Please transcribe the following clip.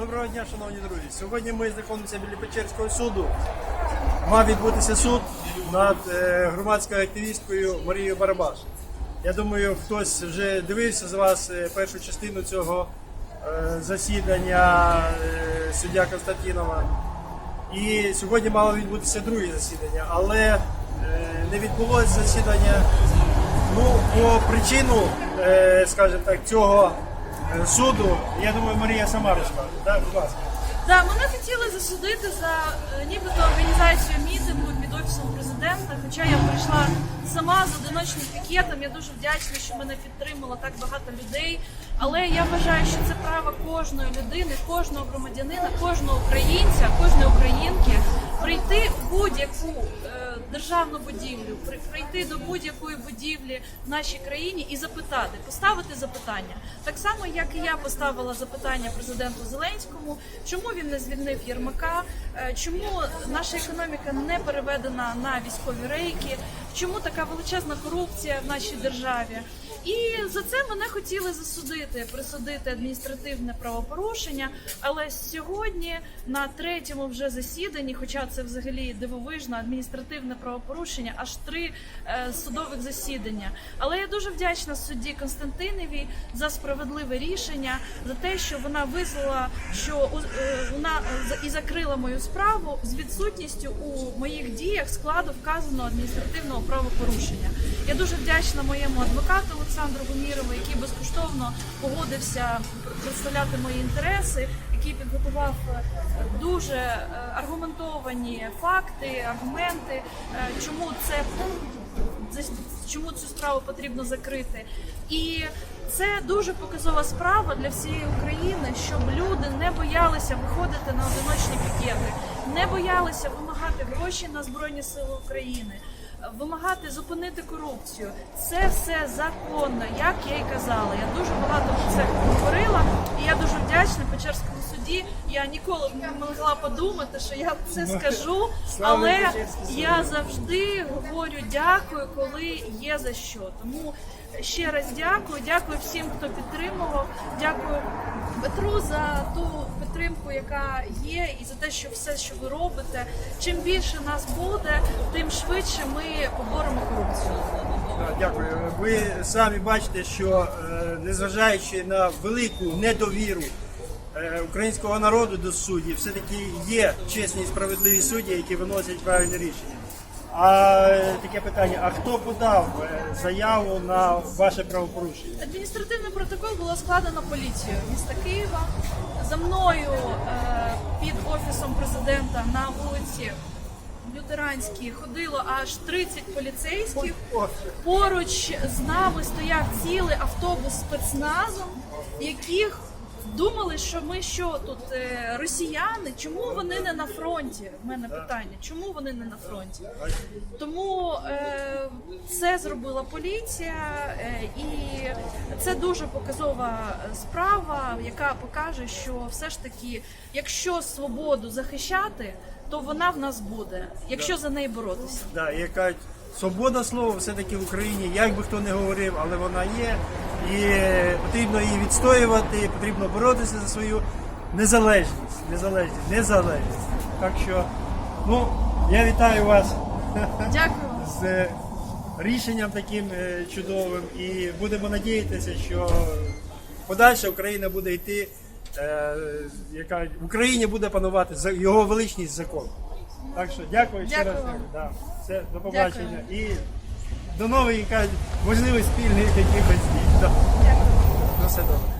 Доброго дня, шановні друзі. Сьогодні ми знаходимося біля Печерського суду. Мав відбутися суд над е, громадською активісткою Марією Барабаш. Я думаю, хтось вже дивився з вас е, першу частину цього е, засідання суддя Константінова. І сьогодні мало відбутися друге засідання, але не відбулося засідання ну, по причину, скажімо так, цього суду. Я думаю, Марія сама розкаже. Так, будь ласка. Да, мене хотіли засудити за е, нібито організацію мітингу під офісом президента. Хоча я прийшла сама з одиночним пікетом. Я дуже вдячна, що мене підтримало так багато людей. Але я вважаю, що це право кожної людини, кожного громадянина, кожного українця, кожної українки прийти в будь-яку е, державну будівлю, при- прийти до будь-якої будівлі в нашій країні і запитати, поставити запитання. Так само, як і я поставила запитання президенту Зеленському, чому він не звільнив Єрмака, е, чому наша економіка не переведена на військові рейки, чому така величезна корупція в нашій державі. І за це мене хотіли засудити, присудити адміністративне правопорушення. Але сьогодні на третьому вже засіданні, хоча це взагалі дивовижно, адміністративне правопорушення, аж три е, судових засідання. Але я дуже вдячна судді Константиновій за справедливе рішення, за те, що вона визнала, що е, вона е, і закрила мою справу з відсутністю у моїх діях складу вказаного адміністративного правопорушення. Я дуже вдячна моєму адвокату Олександру Гумірову, який безкоштовно погодився представляти мої інтереси, який підготував е, дуже е, аргументовані факти, аргументи, е, чому це чому цю справу потрібно закрити. І це дуже показова справа для всієї України, щоб люди не боялися виходити на одиночні пікети, не боялися вимагати гроші на Збройні Сили України. Вимагати зупинити корупцію це все законно, як я й казала. Я дуже багато про це говорила, і я дуже вдячна Печерському суді. Я ніколи не могла подумати, що я це скажу, але я завжди говорю дякую, коли є за що. Тому ще раз дякую, дякую всім, хто підтримував. Дякую Петру за ту підтримку, яка є, і за те, що все, що ви робите. Чим більше нас буде, тим швидше ми поборемо корупцію. Дякую. Ви самі бачите, що е, незважаючи на велику недовіру е, українського народу до суддів, все-таки є чесні і справедливі судді, які виносять правильне рішення. А таке питання: а хто подав е, заяву на ваше правопорушення? Адміністративний протокол було складено поліцією міста Києва. За мною е, під офісом президента на вулиці Лютеранській ходило аж 30 поліцейських. Поруч з нами стояв цілий автобус спецназу, яких думали, що ми що тут е, росіяни. Чому вони не на фронті? У мене питання. Чому вони не на фронті? Тому е, це зробила поліція, е, і це дуже показова справа, яка покаже, що все ж таки, якщо свободу захищати, то вона в нас буде, якщо за неї боротися. Да, кажуть, свобода слова все-таки в Україні, як би хто не говорив, але вона є. І потрібно її відстоювати, потрібно боротися за свою незалежність. Незалежність, незалежність. Так що, ну, я вітаю вас Дякую. з е, рішенням таким е, чудовим і будемо надіятися, що подальше Україна буде йти, е, яка в Україні буде панувати за- його величність закон. Так що дякую ще Дякую раз. Да, все, до побачення і до нових, можливих спільних якихось дій. Да.